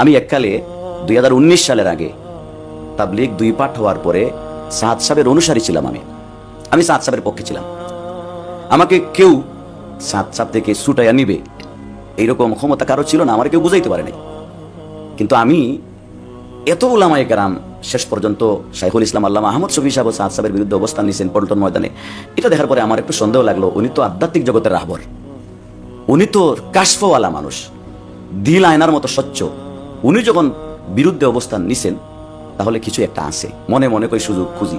আমি এককালে দুই হাজার উনিশ সালের আগে তাবলিগ দুই পাঠ হওয়ার পরে সাদ সাহেবের অনুসারী ছিলাম আমি। আমি সাদ সাহেবের পক্ষে ছিলাম। আমাকে কেউ সাদ সাহেব থেকে ছুটাইয়া নিবে এইরকম ক্ষমতা কারও ছিল না, আমার কেউ বুঝাইতে পারে নাই। কিন্তু আমি এত উলামায়ে কেরাম, শেষ পর্যন্ত শাইখুল ইসলাম আল্লাহ আহমদ শফি সাহেব সাদ সাহেবের বিরুদ্ধে অবস্থান নিয়েছেন পল্টন ময়দানে। এটা দেখার পরে আমার একটু সন্দেহ লাগল, উনি তো আধ্যাত্মিক জগতের রাহবর। উনি তো কাশফওয়ালা মানুষ, দিল আয়নার মতো স্বচ্ছ। উনি যখন বিরুদ্ধে অবস্থান নিছেন, তাহলে কিছু একটা আছে। মনে মনে কই সুযোগ খুঁজি।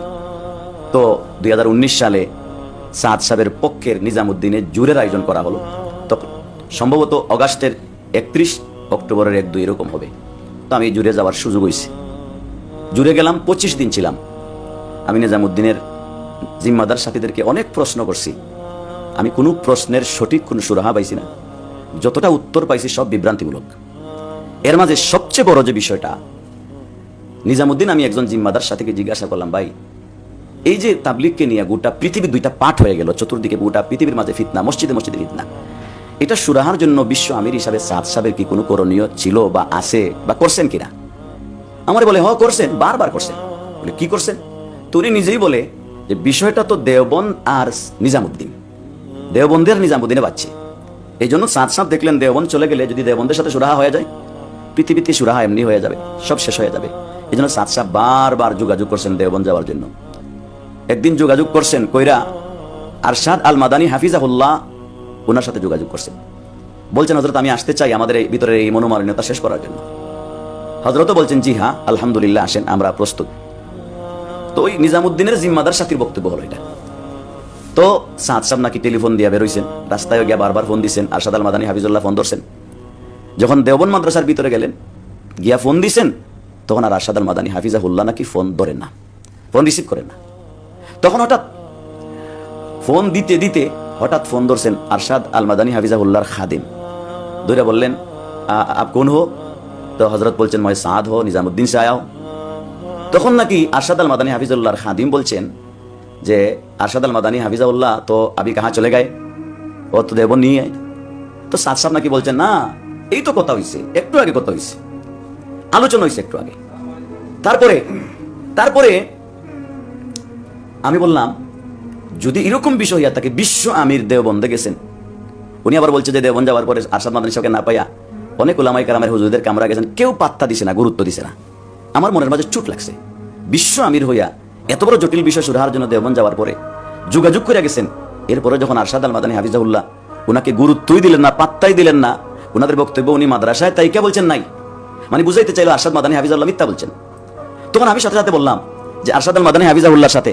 তো দুই হাজার উনিশ সালে সাদ সাহেবের পক্ষের নিজামুদ্দিনে জুরের আয়োজন করা হলো। তো সম্ভবত অগাস্টের একত্রিশ অক্টোবরের এক দুই এরকম হবে। তো আমি জুড়ে যাওয়ার সুযোগ হয়েছে জুড়ে গেলাম, পঁচিশ দিন ছিলাম। আমি নিজামুদ্দিনের জিম্মাদার সাথীদেরকে অনেক প্রশ্ন করছি। আমি কোনো প্রশ্নের সঠিক কোনো সুরাহা পাইছি না। যতটা উত্তর পাইছি সব বিভ্রান্তিমূলক। এর মাঝে সবচেয়ে বড় যে বিষয়টা, নিজামুদ্দিন, আমি একজন জিম্মাদার সাথে জিজ্ঞাসা করলাম, ভাই, এই যে তাবলিগকে নিয়ে গোটা পৃথিবীর দুইটা পাঠ হয়ে গেল, চতুর্দিকে গোটা পৃথিবীর মাঝে ফিতনা, মসজিদে মসজিদে ফিতনা, এটা সুরাহার জন্য বিশ্ব আমির হিসাবে সাদ সাহেবের কি কোনো করণীয় ছিল বা আছে বা করছেন কিনা? আমার বলে হ করছেন, বারবার করছেন। বলে, কি করছেন? তো উনি নিজেই বলে যে, বিষয়টা তো দেওবন্দ আর নিজামুদ্দিন, দেওবন্দের নিজামুদ্দিনে পাচ্ছে এই জন্য সাত সাত দেখলেন দেওবন্দ চলে গেলে যদি দেওবন্দের সাথে সুরাহা হয়ে যায় পৃথিবীতে সুরাহা এমনি হয়ে যাবে, সব শেষ হয়ে যাবে। এই জন্য সাত সাহ বারবার যোগাযোগ করছেন দেওবন্দ যাওয়ার জন্য। একদিন যোগাযোগ করছেন কইরা আরশাদ আল মাদানী হাফিজাহুল্লাহ ওনার সাথে যোগাযোগ করছেন। বলছেন হজরত আমি আসতে চাই আমাদের এই ভিতরে এই মনোমালিন্যতা শেষ করার জন্য। হজরতও বলছেন, জি হ্যাঁ আলহামদুলিল্লাহ, আসেন, আমরা প্রস্তুত। তো ওই নিজামুদ্দিনের জিম্মাদার সাথীর বক্তব্য হলো এটা। তো সাদ সাহেব নাকি টেলিফোন দিয়ে বেরোইছেন রাস্তায় গিয়ে বারবার ফোন দিছেন, আরশাদ আল মাদানী হাফিজুল্লাহ ফোন ধরছেন। যখন দেওবন মাদ্রাসার ভিতরে গেলেন, গিয়া ফোন দিছেন, তখন আর আরশাদ আল মাদানী হাফিজাহুল্লাহ নাকি ফোন ধরেন না। ফোন রিসিভ করেন না। তখন হঠাৎ ফোন দিতে দিতে হঠাৎ ফোন ধরছেন আরশাদ আল মাদানী হাফিজাহুল্লাহর খাদিম। দুইরা বললেন আপ কোন হো? তো হজরত বলছেন, মই সাদ হো, নিজামুদ্দিন সে আয়াও তখন নাকি আরশাদ আল মাদানী হাফিজুল্লাহর খাদিম বলছেন যে, আরশাদ আল মাদানী হাফিজাউল্লাহ তো আবি কাহা চলে গায়ে? ও তো দেব নিয়ে। তো সাদ সাহেব নাকি বলছেন, না এই তো কথা হইছে, একটু আগে কথা হইছে। আলোচনা হইছে একটু আগে। তারপরে তারপরে আমি বললাম, যদি এরকম বিষয় হইয়া থাকে বিশ্ব আমির দেওবন্দে গেছেন, উনি আবার বলছে যে দেওবন যাওয়ার পরে আরশাদ মাদানী সাহেবকে না পাইয়া অনেক ওলামাই কারামের হুজুরদের কামরা গেছেন, কেউ পাত্তা দিছে না, গুরুত্ব দিছে না। আমার মনের মাঝে চুট লাগছে। বিশ্ব আমির হইয়া এত বড় জটিল বিষয় সুরাহার জন্য দেওবন যাওয়ার পরে যোগাযোগ করে গেছেন। এরপরে যখন আরশাদ আল মাদানী হাফিজাউল্লাহ ওনাকে গুরুত্বই দিলেন না, পাত্তাই দিলেন না ওনাদের বক্তব্য উনি মাদ্রাসায়, তাই কে বলছেন নাই? মানে বুঝাইতে চাইলো আরশাদ মাদানী হাফিজাউল্লাহ মিথ্যা বলছেন। তখন আমি সাথে সাথে বললাম যে আরশাদ আল মাদানী হাফিজাউল্লাহর সাথে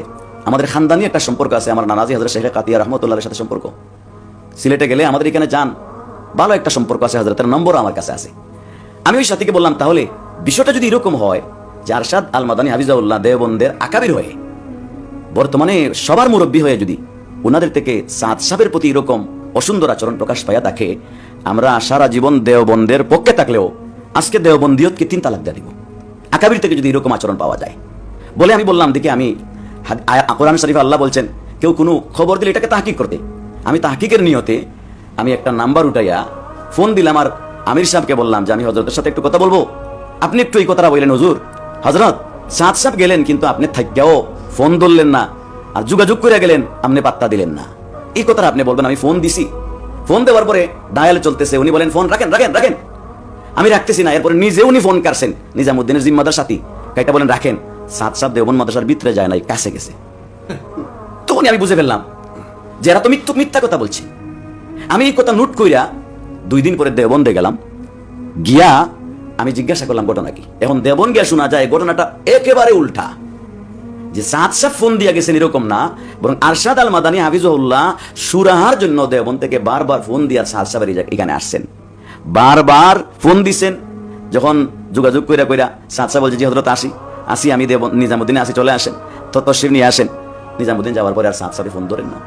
আমাদের খানদানি একটা সম্পর্ক আছে, আমার নানাজি হজরত শেখ কাতিয়া রহমতুল্লাহের সাথে সম্পর্ক। সিলেটে গেলে আমাদের এখানে যান, ভালো একটা সম্পর্ক আছে হজরতের নম্বরও আমার কাছে আছে। আমি ওই সাথীকে বললাম, তাহলে বিষয়টা যদি এরকম হয় যে আরশাদ আল মাদানী হাফিজাউল্লাহ দেওবন্দের আকাবির হয়ে, বর্তমানে সবার মুরব্বী হয়ে যদি ওনাদের থেকে সাত সাহেবের প্রতি এরকম অসুন্দর আচরণ প্রকাশ পাইয়া থাকে আমরা সারা জীবন দেওবন্দের পক্ষে থাকলেও আজকে দেওবন্দিয়তকে তিন তালাক দিয়ে দিব। আকাবির থেকে যদি এরকম আচরণ পাওয়া যায়। বলে আমি বললাম, দেখি আমি কোরআন শরীফ আল্লাহ বলছেন, কেউ কোনো খবর দিলে এটাকে তাহকিক করতে। আমি তাহকিকের নিয়তে আমি একটা নাম্বার উঠাইয়া ফোন দিলাম আর আমির সাহেবকে বললাম যে, আমি হজরতের সাথে একটু কথা বলব। আপনি একটু এই কথাটা বললেন, হজুর। হজরত সাত সাহেব গেলেন কিন্তু আপনি থাকতেও ফোন ধরলেন না আর যোগাযোগ করে গেলেন, আপনি পাত্তা দিলেন না। এই কথাটা আপনি বলবেন, আমি ফোন দিছি। ফোন দেওয়ার পরে ডায়াল চলতেছে, উনি বলেন ফোন রাখেন রাখেন রাখেন। আমি রাখতেছি না, এরপরে নিজে উনি ফোন কারছেন নিজামুদ্দিনের জিম্মাদার সাথী। কাইটা বলেন, রাখেন, সাত সাত দেবন মাদ্রাসার ভিতরে যায় নাই, কাছে গেছে। তখনই আমি বুঝে ফেললাম যে এরা তো মিথ্যু, মিথ্যা কথা বলছি। আমি এই কথা নোট কইরা দুই দিন পরে দেবন্দে গেলাম। গিয়া আমি জিজ্ঞাসা করলাম, ঘটনা কি? এখন দেবন গিয়া শোনা যায়, ঘটনাটা একেবারে উল্টা। যে সাত সাত ফোন দিয়া গেছেন এরকম না, বরং আরশাদ আল মাদানী হাফিজুল্লাহ সুরাহার জন্য দেবন থেকে বারবার ফোন দিয়া সাত সাহেবের এখানে আসছেন। বারবার ফোন দিছেন। যখন যোগাযোগ কইরা কইরা সাত সাহেব বলছে যে হজরত আসি। আসি, আমি দেব নিজামুদ্দিনে আসি, চলে আসেন। তো তসিফ নিয়ে আসেন। নিজামুদ্দিন যাওয়ার পরে আর সাত সাহেব ফোন ধরেন না।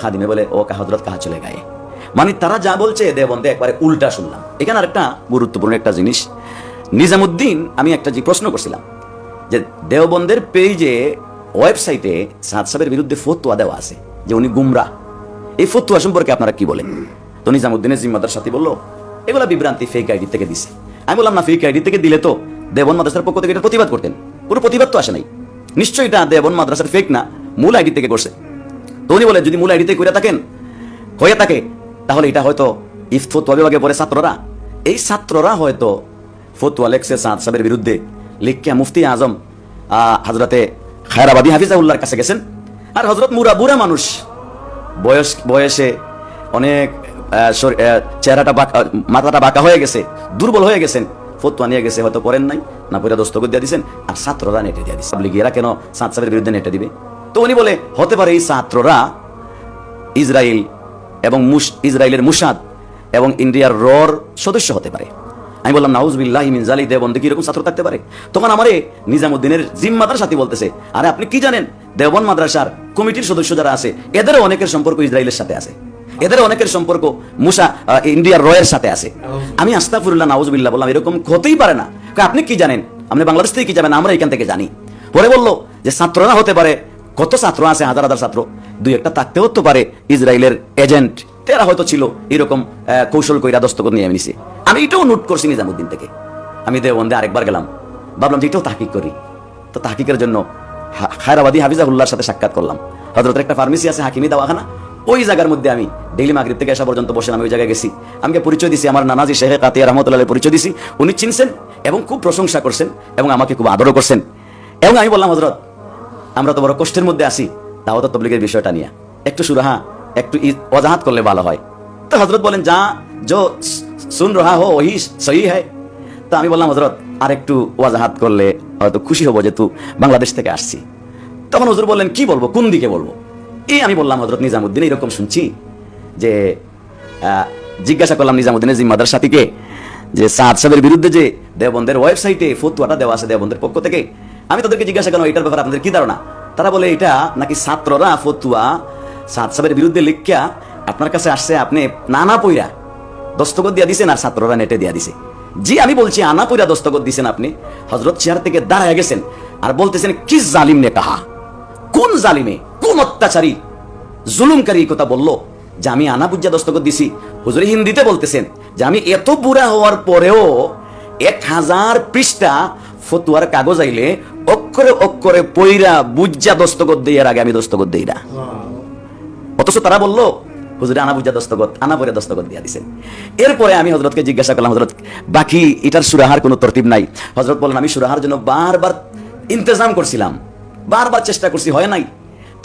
খাদিমে বলে, ও হজরত কাহা চলে গায়ে? মানে তারা যা বলছে দেবন্দে একবারে উল্টা শুনলাম। এখানে আরেকটা গুরুত্বপূর্ণ একটা জিনিস। নিজামুদ্দিন, আমি একটা যে প্রশ্ন করছিলাম যে দেওবন্দের পেজে ওয়েবসাইটে সাদ সাহেবের বিরুদ্ধে ফতুয়া দেওয়া আছে, যে উনি গুমরা। এই ফতুয়া সম্পর্কে আপনারা কি বলেন? তো নিজামুদ্দিনের জিম্মাদার সাথে বলল, এগুলা বিভ্রান্তি ফেক আইডি থেকে দিছে। আমি বললাম, না ফিক আইডি থেকে দিলে তো দেবন মাদ্রাসার পক্ষ থেকে এটা প্রতিবাদ করতেন। কোনো প্রতিবাদ তো আসে নাই। নিশ্চয়ই এটা দেবন মাদ্রাসার ফেক না, মূল আইডি থেকে করছে। তো উনি বলে যদি মূল আইডিতে করে থাকেন হয়ে থাকে, তাহলে এটা হয়তো ইফ ফতুয়া বিভাগে পড়ে ছাত্ররা। এই ছাত্ররা হয়তো ফতুয়া লেখছে সাদ সাহেবের বিরুদ্ধে। লিখিয়া মুফতি আজম হাজরতে খায়রাবাদী হাফিজাউল্লাহর কাছে গেছেন। আর হজরত মুরা বুড়া মানুষ, বয়স, বয়সে অনেক চেহারাটা মাথাটা বাঁকা হয়ে গেছে, দুর্বল হয়ে গেছেন। ফতুয়া নিয়ে গেছে, হয়তো পড়েন নাই, না পড়ে দস্তখত দিয়ে দিয়েছেন আর ছাত্ররা নেটে দিয়ে দিচ্ছে এরা কেন সাদ সাহেবের বিরুদ্ধে নেটে দিবে? তো উনি বলে, হতে পারে এই ছাত্ররা ইসরায়েল এবং ইসরায়েলের মুসাদ এবং ইন্ডিয়ার রর সদস্য হতে পারে। আমি বললাম নাউজবিল্লাহ মিন জালি দেবন্দে কীরকম ছাত্র থাকতে পারে? তখন আমারে নিজামুদ্দিনের জিম্মাদার সাথে বলতেছে, আরে আপনি কি জানেন? দেবন মাদ্রাসার কমিটির সদস্য যারা আছে, এদেরও অনেকের সম্পর্ক ইসরায়েলের সাথে আছে। এদের অনেকের সম্পর্ক মুসা ইন্ডিয়ার রয়ের সাথে আছে। আমি আস্তাফুল্লাহ নাউজবিল্লাহ বললাম, এরকম হতেই পারে না। আপনি কি জানেন? আপনি বাংলাদেশ থেকে কি জানেন আমরা এখান থেকে জানি। পরে বলল যে ছাত্ররা হতে পারে। কত ছাত্র আছে? হাজার হাজার ছাত্র। দুই একটা থাকতেও তো পারে ইসরায়েলের এজেন্ট। তেরা হয়তো ছিল এরকম কৌশল কইরা দস্তখত নিয়ে নিছে। আমি এটাও নোট করছি নিজামুদ্দিন থেকে। আমি দেওবন্দে আরেকবার গেলাম। ভাবলাম যে এটাও তাহকিক করি। তো তাহকিকের জন্য হায়রাবাদী হাফিজাহুল্লাহর সাথে সাক্ষাৎ করলাম। হজরতের একটা ফার্মেসি আছে, হাকিমি দাওয়াখানা। ওই জায়গার মধ্যে আমি ডেইলি মাগরিব থেকে আসা পর্যন্ত বসে আমি ওই জায়গায় গেছি। আমাকে পরিচয় দিছি, আমার নানাজি শেখ কাতিয়া রহমতুল্লাহ পরিচয় দিছি। উনি চিনছেন এবং খুব প্রশংসা করছেন এবং আমাকে খুব আদরও করছেন। এবং আমি বললাম হজরত আমরা তো বড় কষ্টের মধ্যে আছি। তাও তো তবলিগের বিষয়টা নিয়ে। একটু সুরাহা একটু ওজাহাত করলে ভালো হয়। তো হজরত বলেন, যা, যো, সুন রহা হো, ওহি সহি হয় তো আমি বললাম হজরত আর একটু ওয়াজাহাত করলে হয়তো খুশি হব যেহেতু বাংলাদেশ থেকে আসছি। তখন হজরত বললেন, কি বলব, কোন দিকে বলব? এই আমি বললাম হজরত নিজামুদ্দিন এরকম শুনছি যে জিজ্ঞাসা করলাম নিজামুদ্দিনের জিম্মাদার সাথীকে যে, সাদ সাহেবের বিরুদ্ধে যে দেবন্দের ওয়েবসাইটে ফতুয়াটা দেওয়া আছে দেবন্দের পক্ষ থেকে, আমি তাদেরকে জিজ্ঞাসা করলাম এটার ব্যাপারে আপনাদের কি ধারণা? তারা বলে, এটা নাকি ছাত্ররা ফতুয়া সাদ সাহেবের বিরুদ্ধে লিখিয়া আপনার কাছে আসছে, আপনি নানা পইরা দস্তখত দিয়া দিছেন আর ছাত্ররা নেটে দিয়া দিছে। জি, আমি বলছি, আনা পইরা দস্তখত দিছেন আপনি। হজরত চেয়ার থেকে দাঁড়ায় গেছেন আর বলতেছেন, কি জালিম নে কাহা? কোন জালিমে? কোন অত্যাচারী? জুলুমকারী কথা বলল যে, আমি আনা বুঝা দস্তখত দিছি। হুজুরি হিন্দিতে বলতেছেন যে, আমি এত বুড়া হওয়ার পরেও এক হাজার পৃষ্ঠা ফতুয়ার কাগজ আইলে অক্ষরে অক্ষরে পইরা বুজ্জা দস্তখত দেওয়ার আগে আমি দস্তখত দেই না। অথচ তারা বলল, হুজুরে, আনা বুঝা দস্তগত আনা পরে দস্তগত দিয়া দিছেন এরপরে আমি হজরতকে জিজ্ঞাসা করলাম, হজরত, বাকি এটার সুরাহার কোনো তরতিব নাই? হজরত বললেন, আমি সুরাহার জন্য বারবার ইন্তজাম করছিলাম, বারবার চেষ্টা করছি, হয় নাই?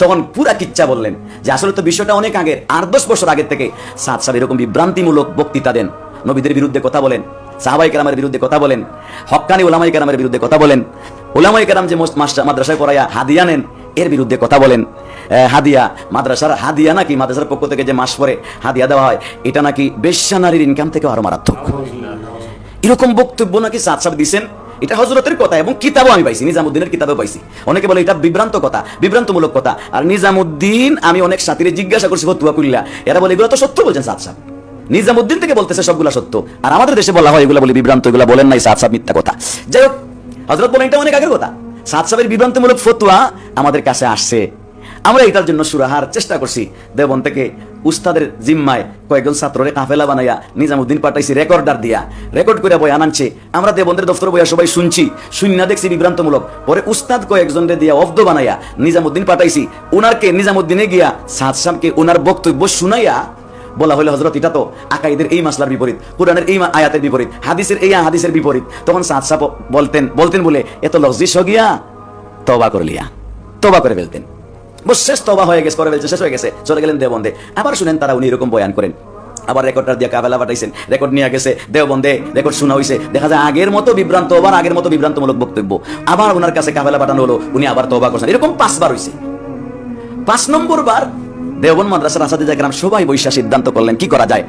তখন পুরা কিচ্ছা বললেন যে, আসলে তো বিষয়টা অনেক আগের, আট দশ বছর আগের থেকে। সাত সাল এরকম বিভ্রান্তিমূলক বক্তৃতা দেন, নবীদের বিরুদ্ধে কথা বলেন, সাহাবাই কেরামের বিরুদ্ধে কথা বলেন হক্কানি ওলামাই কেরামের বিরুদ্ধে কথা বলেন ওলামাই কেরাম যে মোস্ট মাস্টার মাদ্রাসায় পড়াইয়া হাদিয়া নেন, এর বিরুদ্ধে কথা বলেন। হাদিয়া। মাদ্রাসার হাদিয়া নাকি মাদ্রাসার পক্ষ থেকে যে মাস পরে হাদিয়া দেওয়া হয়, এটা নাকি বেশ্যা নারীর ইনকাম থেকে আরও মারাত্মক। এরকম বক্তব্য নাকি সাত সাত দিছেন? এটা হজরতের কথা এবং কিতাবও আমি পাইছি, নিজামুদ্দিনের কিতাবও পাইছি। অনেকে বলে এটা বিভ্রান্ত কথা, বিভ্রান্তমূলক কথা। আর নিজামুদ্দিন, আমি অনেক সাথীরে জিজ্ঞাসা করছি, ফতুয়া কুল্লা এরা বলে, এগুলো তো সত্য, বলছেন সাত সাত। নিজামুদ্দিন থেকে বলতেছে সবগুলা সত্য। আর আমাদের দেশে বলা হয়, এগুলো বলে বিভ্রান্ত, এগুলো বলেন নাই সাত সাত মিথ্যা কথা। যাই হোক হজরত বলেন এটা অনেক আগের কথা। সাত সাহেবের বিভ্রান্তমূলক ফতুয়া আমাদের কাছে আসছে। আমরা এটার জন্য সুরাহার চেষ্টা করছি। দেবন থেকে উস্তাদের জিম্মায় কয়েকজন ছাত্ররে কাফেলা বানাইয়া নিজামুদ্দিন পাঠাইছি, রেকর্ডার দিয়া। রেকর্ড করে বই আনানছে আমরা দেবন্দের দফতর বইয়া সবাই শুনছি। শুননা দেখছি বিভ্রান্তমূলক। পরে উস্তাদ কয়েকজনরে দিয়া অব্দ বানাইয়া নিজামুদ্দিন পাঠাইছি। উনারকে নিজামুদ্দিনে গিয়া সাদ সামকে উনার বক্তব্য শুনাইয়া বলা হলো হজরত এটা তো আকাইদের এই মাসলার বিপরীত। কোরআনের এই আয়াতের বিপরীত। হাদিসের এই হাদিসের বিপরীত। তখন সাদ সাপ বলতেন বলতেন বলে, এত লজিস গিয়া তবা করে লিয়া। তবা করে ফেলতেন। বস, শেষ তবা হয়ে গেছে করে ফেলছে শেষ হয়ে গেছে, চলে গেলেন দেবন্দে আবার শুনেন তারা উনি এরকম বয়ান করেন। আবার রেকর্ডটা দিয়ে কাবেলা পাঠাইছেন, রেকর্ড নিয়ে গেছে, দেওবন্দে, রেকর্ড শোনা হয়েছে দেখা যায় আগের মতো বিভ্রান্ত, আবার আগের মতো বিভ্রান্তমূলক বক্তব্য। আবার ওনার কাছে কাবেলা পাঠানো হলো, উনি আবার তবা করছেন। এরকম পাঁচবার হয়েছে পাঁচ নম্বর বার দেওবন মাদ্রাসার আসাদে জাকরাম সবাই বৈশা সিদ্ধান্ত করলেন, কি করা যায়?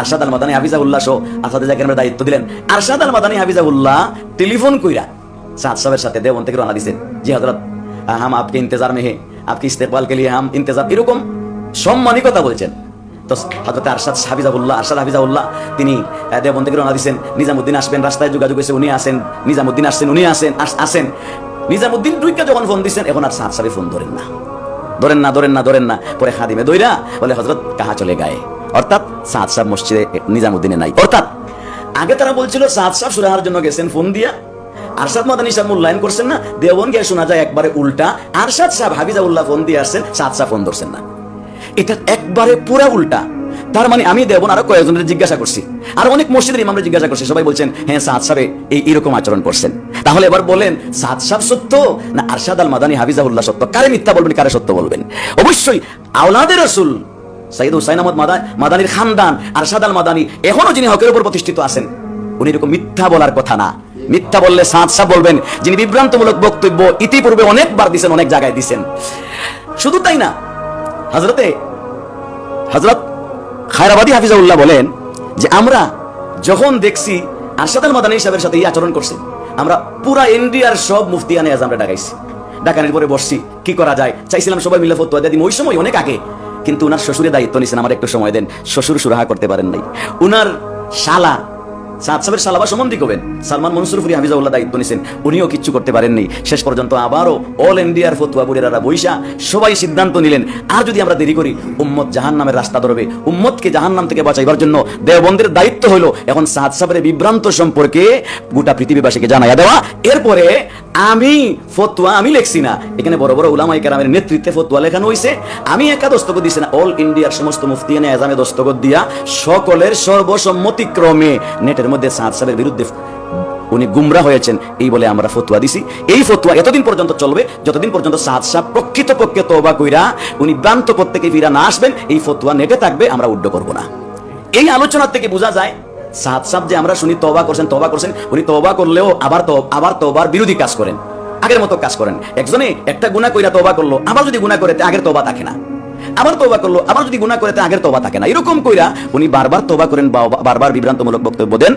আরশাদ আল মাদানী হাফিজাউল্লাহ সহ আসাদে জাকরামের দায়িত্ব দিলেন। আরশাদ আল মাদানী হাফিজাউল্লাহ টেলিফোন কইরা সাদ সাহেবের সাথে দেওবন থেকে রওনা দিছেন। জি হজরত হাম আপকে ইন্তজার में আপনি ইস্তেকবালকে লিয়ে হাম ইন্তেজাব এরকম সম্মানী কথা বলছেন। তো আরশাদ আরশাদ তিনি রওনা নিজামুদ্দিন আসবেন, রাস্তায় যোগাযোগ উনি আসেন, নিজামুদ্দিন আসছেন, উনি আসেন আসেন। নিজামুদ্দিন যখন ফোন দিচ্ছেন এখন আর ফোন ধরেন না। ধরেন না ধরেন না ধরেন না, পরে খাদিমে দইরা বলে হজরত কাহা চলে গায়ে? অর্থাৎ সাত সাহ মসজিদে নিজামুদ্দিনে নাই। অর্থাৎ, আগে তারা বলছিল সাত সাহ সুরাহার জন্য গেছেন, ফোন দিয়া আরশাদ মাদানী সাহেব মূল্যায়ন করছেন না দেওবন গিয়ে শোনা যায় একবারে উল্টা। আরশাদ সাহেব হাবিজাউল্লাহ ফোন দিয়ে আসছেন সাত সাহ ফোন ধরছেন না। এটা একবারে পুরা উল্টা। তার মানে আমি দেবন আরও কয়েকজনের জিজ্ঞাসা করছি। আর অনেক মসজিদের ইমামরা জিজ্ঞাসা করছি, সবাই বলছেন হ্যাঁ সাদ সাহেব, এই এরকম আচরণ করছেন। তাহলে এবার বলেন, সাদ সাহেব সত্য না আরশাদ আল মাদানী হাফিজাহুল্লাহ সত্য? কারে মিথ্যা বলবেন, কারে সত্য বলবেন? অবশ্যই আওলাদের রসুল সাইদ হুসাইন আহমদ মাদা- মাদানির খানদান আরশাদ আল মাদানী এখনও যিনি হকের উপর প্রতিষ্ঠিত আছেন, উনি এরকম মিথ্যা বলার কথা না। মিথ্যা বললে সাহেব বলবেন, যিনি বিভ্রান্তমূলক বক্তব্য ইতিপূর্বে অনেকবার দিছেন, অনেক জায়গায় দিছেন। শুধু তাই না হজরতে হজরত খায়রাবাদী হাফিজাউল্লাহ বলেন যে আমরা যখন দেখছি আরশাদ আল মাদানী সাহেবের সাথে এই আচরণ করছে, আমরা পুরা ইন্ডিয়ার সব মুফতিয়ানে আজ আমরা ডাকাইছি। ডাকানির পরে বসছি, কি করা যায়? চাইছিলাম সবাই মিলে ফতোয়া দিন ওই সময় অনেক আগে। কিন্তু উনার শ্বশুরের দায়িত্ব নিয়েছেন আমার একটু সময় দেন, শ্বশুর সুরাহা করতে পারেন নাই। উনার শালা সাদ সাহেবের সালাবা সম্বন্ধী করবেন সালমান মনসুরফুরি হাফিজাউল্লাহ দায়িত্ব নিয়েছেন উনিও কিচ্ছু করতে পারেননি। শেষ পর্যন্ত আবারও অল ইন্ডিয়ার ফতুয়া বুড়েরা বৈশা সবাই সিদ্ধান্ত নিলেন, আর যদি আমরা দেরি করি, উম্মত জাহান নামের রাস্তা ধরবে। উম্মতকে জাহান নাম থেকে বাঁচাইবার জন্য দেওবন্দের দায়িত্ব হলো এখন সাদ সাহেবের বিভ্রান্ত সম্পর্কে গোটা পৃথিবীবাসীকে জানাইয়া দেওয়া। এরপরে আমি ফতুয়া, আমি লেখছি না। এখানে বড় বড় উলামাই কেরামের নেতৃত্বে ফতুয়া লেখানো হয়েছে আমি একা দস্তখত দিছি না। অল ইন্ডিয়ার সমস্ত মুফতিয়ানে আজামে দস্তখত দিয়া সকলের সর্বসম্মতিক্রমে নেটের মধ্যে সাদ সাহেবের বিরুদ্ধে উনি গুমরা হয়েছেন। এই বলে আমরা ফতুয়া দিছি। এই ফতুয়া এতদিন পর্যন্ত চলবে, যতদিন পর্যন্ত সাদ সাহেব প্রকৃত পক্ষে তওবা কইরা উনি ভ্রান্ত পথ থেকে ফিরা না আসবেন, এই ফতুয়া নেটে থাকবে, আমরা উড্ড করব না। এই আলোচনা থেকে বোঝা যায় সাদ সাপ যে আমরা শুনি তবা করছেন তবা করছেন, উনি তবা করলেও আবার আবার তবার বিরোধী কাজ করেন। আগের মতো কাজ করেন। একজনে একটা গুণা কইরা তবা করল, আবার যদি গুণা করে আগের তবা থাকে না। আবার তবা করল, আবার যদি গুণা করে আগের তবা থাকে না। এরকম কইরা উনি বারবার তবা করেন বারবার বিভ্রান্তমূলক বক্তব্য দেন।